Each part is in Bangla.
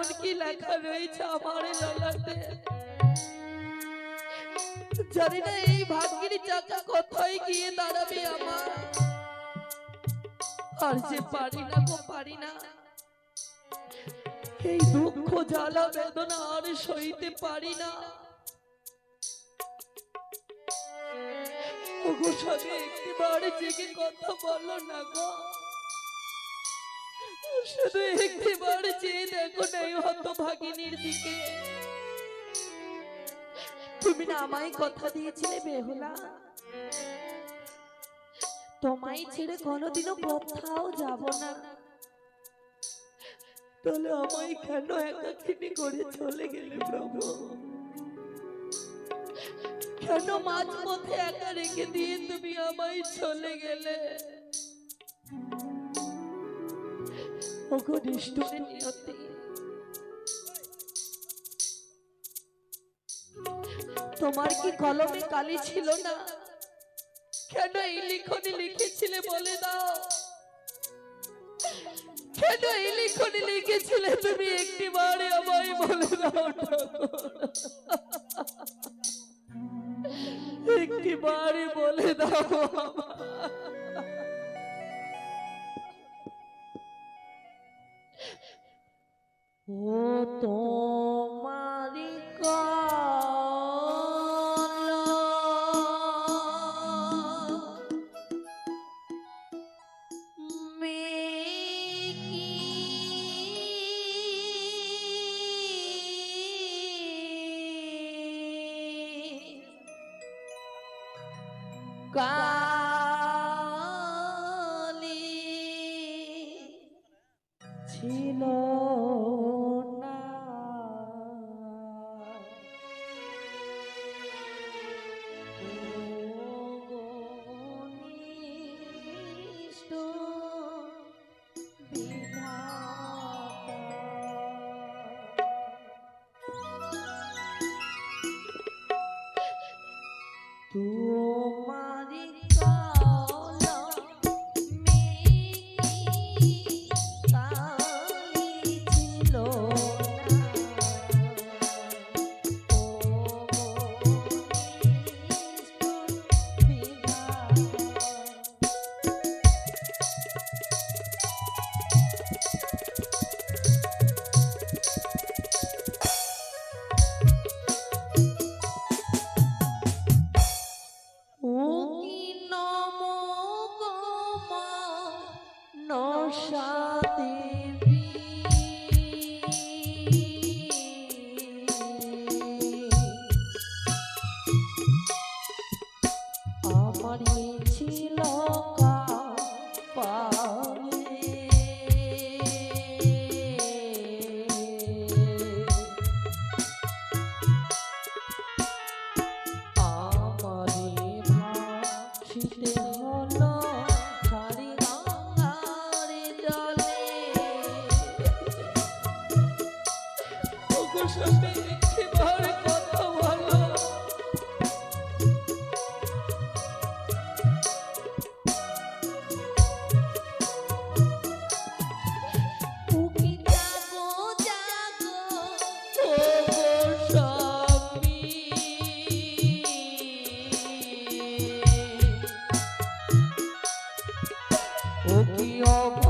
এমন কি লেখা রয়েছে আমার ললাটে? জানি না এই ভাগ্যের চাকা কোথায় গিয়ে দাঁড়াবে আমার। আর যে পারি না গো পারি না। এই দুঃখ, জ্বালা, বেদনা আর সইতে পারি না। কথা বলো না গো। শুধু একটিবার চেয়ে দেখো না এই দিকে। তুমি না আমায় কথা দিয়েছিলে বেহুলা। তোমায় ছেড়ে কোনোদিনও কোথাও যাব না। তাহলে আমায় কেন একাকিনী করে চলে গেলে প্রভু? কেন মাঝ পথে একা রেখে দিয়ে তুমি আমায় চলে গেলে? ওগো নিষ্ঠুরে নিয়তি। তোমার কি কলমে কালি ছিল না? কেন এই লিখনি লিখেছিলে বলে দাও। কেন এই লিখনি লিখেছিলে তুমি একটি বারে আমায় বলে দাও একটি বারে বলে দাও। ও ছিল। You. Oh,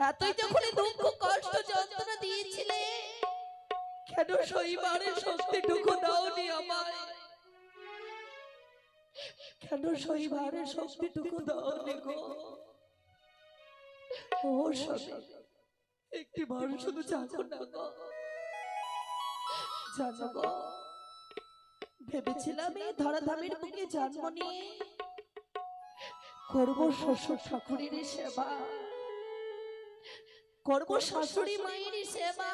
এতই যখন দুঃখ কষ্ট যন্ত্রণা দিয়েছিলে কেন শক্তিটুকু দাওনি আমায়? কেন শক্তিটুকু দাওনি গো? ও একটি বার শুধু জানো না গো। জানো গো ভেবেছিলাম এই ধরাধামের বুকে জন্ম নিয়ে করব শ্বশুর ঠাকুরের সেবা। করব শাশুড়ি মায়ের সেবা।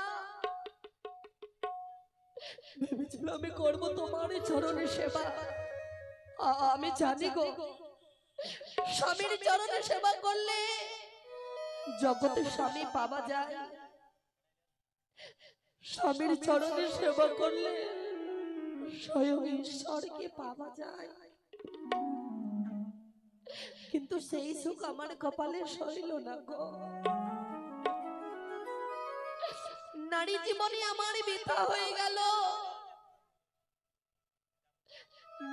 ভেবেছিলাম আমি করব তোমার চরণের সেবা। আমি জানি গো, স্বামীর চরণে সেবা করলে জগতে স্বামী পাওয়া যায়। স্বামীর চরণে সেবা করলে স্বয়ং ঈশ্বরকে পাওয়া যায়। কিন্তু সেই সুখ আমার কপালে সইল না গো। নারী জীবনে আমার বৃথা হয়ে গেল।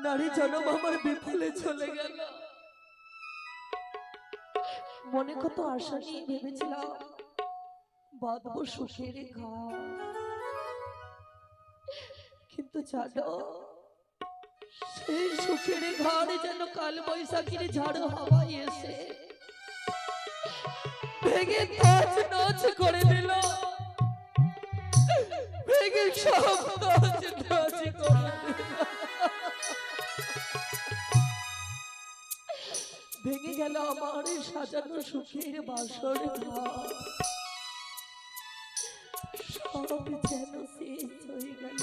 নারী জনম আমার বিফলে চলে গেল। মনে কত আশা নিয়ে ভেবেছিলাম বাঁধবো সুখের ঘর। কিন্তু সেই সুখের ঘরে যেন কাল বৈশাখীর ঝড় হাওয়ায় এসে। ভেঙে নাচ নাচ করে দিল। ভেঙে সব নাচ নাচ করে ভেঙে গেল আমার সাজানো সুখের বাসর সব যেন শেষ হয়ে গেল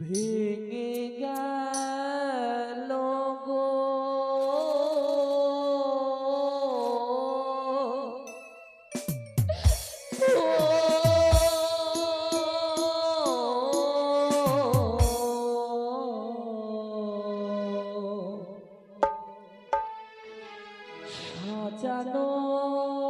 ভেঙে গেল গো। সাজানো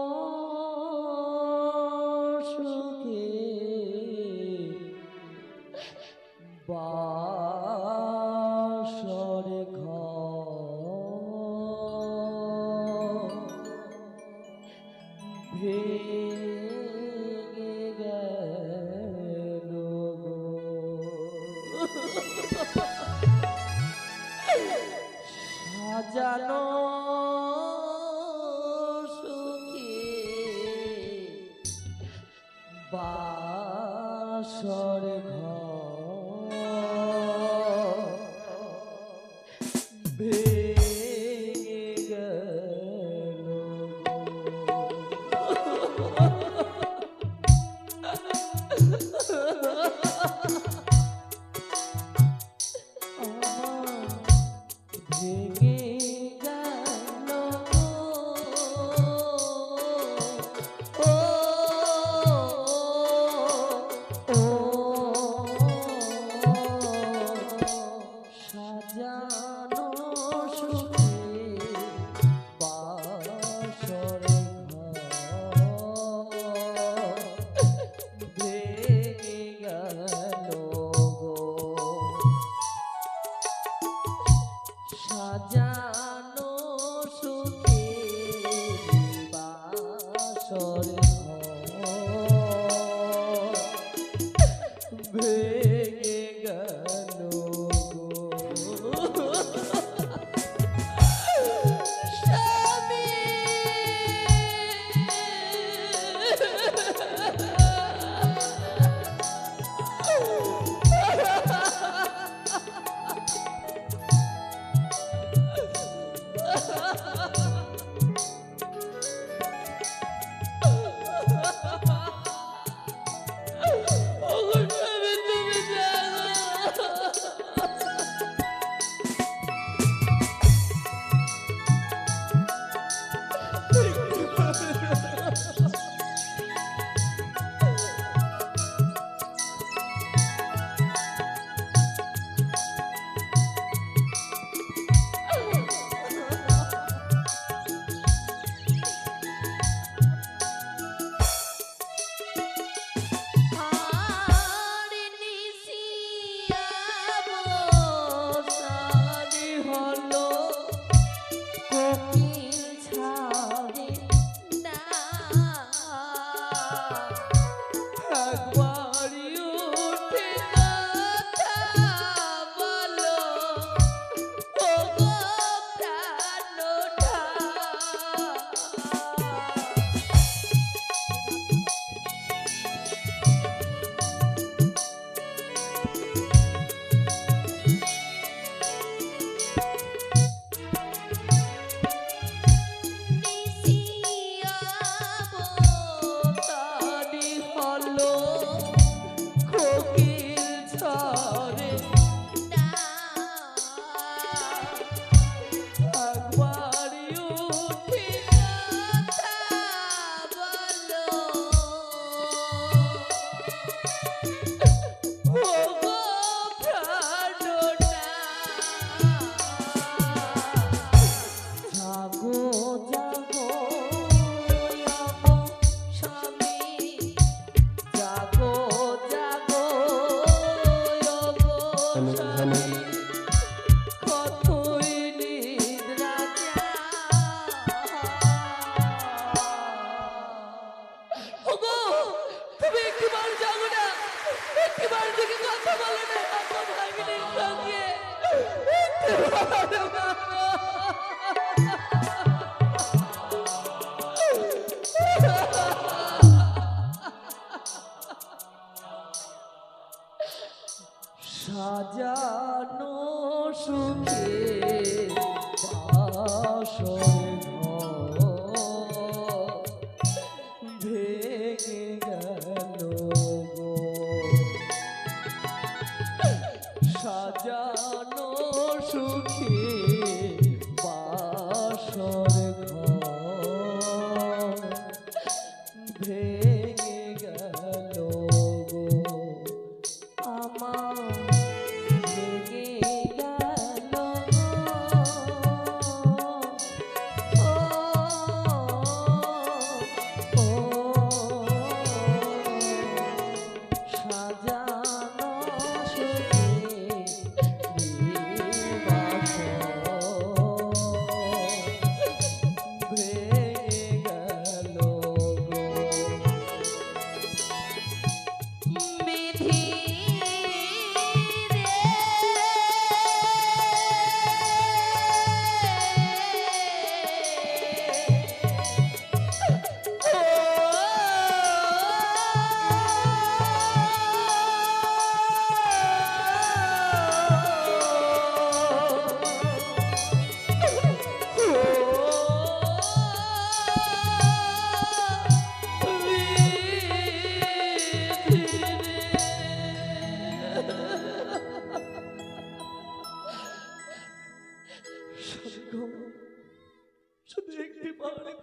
সাজানো সুখী বাসর সাজানো সাজানো সুখে বাসর শুধু